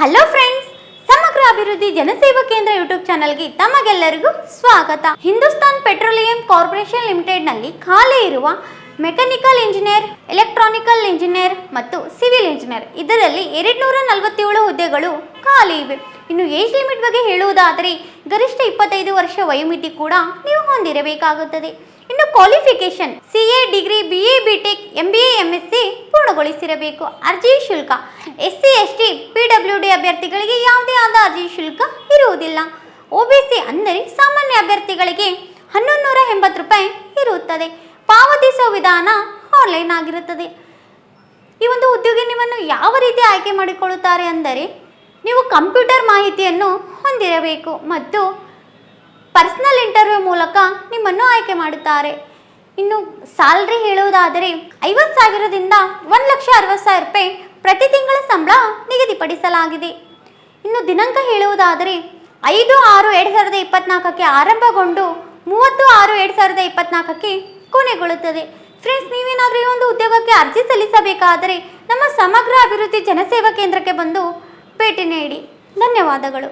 Hello friends ಸಮಗ್ರ ಅಭಿವೃದ್ಧಿ ಜನಸೇವಾ ಕೇಂದ್ರ ಯೂಟ್ಯೂಬ್ ಚಾನಲ್ಗೆ ತಮಗೆಲ್ಲರಿಗೂ ಸ್ವಾಗತ. ಹಿಂದೂಸ್ತಾನ್ ಪೆಟ್ರೋಲಿಯಂ ಕಾರ್ಪೊರೇಷನ್ ಲಿಮಿಟೆಡ್ನಲ್ಲಿ ಖಾಲಿ ಇರುವ ಮೆಕ್ಯಾನಿಕಲ್ ಇಂಜಿನಿಯರ್ ಎಲೆಕ್ಟ್ರಾನಿಕಲ್ ಇಂಜಿನಿಯರ್ ಮತ್ತು ಸಿವಿಲ್ ಇಂಜಿನಿಯರ್ ಇದರಲ್ಲಿ ಎರಡುನೂರ ನಲವತ್ತೇಳು ಹುದ್ದೆಗಳು ಖಾಲಿ ಇವೆ. ಇನ್ನು ಏಜ್ ಲಿಮಿಟ್ ಬಗ್ಗೆ ಹೇಳುವುದಾದರೆ ಗರಿಷ್ಠ ಇಪ್ಪತ್ತೈದು ವರ್ಷ ವಯೋಮಿತಿ ಕೂಡ ನೀವು ಹೊಂದಿರಬೇಕಾಗುತ್ತದೆ. ಇನ್ನು qualification C A degree B A B tech M B A M S C ಪೂರ್ಣಗೊಳಿಸಿರಬೇಕು. ಅರ್ಜಿ ಶುಲ್ಕ S C S T P W D ಅಭ್ಯರ್ಥಿಗಳಿಗೆ ಯಾವುದೇ ಆದ ಅರ್ಜಿ ಶುಲ್ಕ ಇರುವುದಿಲ್ಲ. ಒ ಬಿ ಸಿ ಅಂದರೆ ಸಾಮಾನ್ಯ ಅಭ್ಯರ್ಥಿಗಳಿಗೆ ಹನ್ನೊಂದು ನೂರ ಎಂಬತ್ತು ರೂಪಾಯಿ ಇರುತ್ತದೆ. ಪಾವತಿಸುವ ವಿಧಾನ ಆನ್ಲೈನ್ ಆಗಿರುತ್ತದೆ. ಈ ಒಂದು ಉದ್ಯೋಗ ನಿಮ್ಮನ್ನು ಯಾವ ರೀತಿ ಆಯ್ಕೆ ಮಾಡಿಕೊಳ್ಳುತ್ತಾರೆ ಅಂದರೆ, ನೀವು ಕಂಪ್ಯೂಟರ್ ಮಾಹಿತಿಯನ್ನು ಹೊಂದಿರಬೇಕು ಮತ್ತು ಪರ್ಸನಲ್ ಇಂಟರ್ವ್ಯೂ ಮೂಲಕ ನಿಮ್ಮನ್ನು ಆಯ್ಕೆ ಮಾಡುತ್ತಾರೆ. ಇನ್ನು ಸ್ಯಾಲ್ರಿ ಹೇಳುವುದಾದರೆ, ಐವತ್ತು ಸಾವಿರದಿಂದ ಒಂದು ಲಕ್ಷ ಅರವತ್ತು ಸಾವಿರ ರೂಪಾಯಿ ಪ್ರತಿ ತಿಂಗಳ ಸಂಬಳ ನಿಗದಿಪಡಿಸಲಾಗಿದೆ. ಇನ್ನು ದಿನಾಂಕ ಹೇಳುವುದಾದರೆ, ಐದು ಆರು ಎರಡು ಸಾವಿರದ ಇಪ್ಪತ್ನಾಲ್ಕಕ್ಕೆ ಆರಂಭಗೊಂಡು ಮೂವತ್ತು ಆರು ಎರಡು ಸಾವಿರದ ಇಪ್ಪತ್ನಾಲ್ಕಕ್ಕೆ ಕೊನೆಗೊಳ್ಳುತ್ತದೆ. ಫ್ರೆಂಡ್ಸ್ ನೀವೇನಾದರೂ ಈ ಒಂದು ಉದ್ಯೋಗಕ್ಕೆ ಅರ್ಜಿ ಸಲ್ಲಿಸಬೇಕಾದರೆ ನಮ್ಮ ಸಮಗ್ರ ಅಭಿವೃದ್ಧಿ ಜನಸೇವಾ ಕೇಂದ್ರಕ್ಕೆ ಬಂದು ಭೇಟಿ ನೀಡಿ. ಧನ್ಯವಾದಗಳು.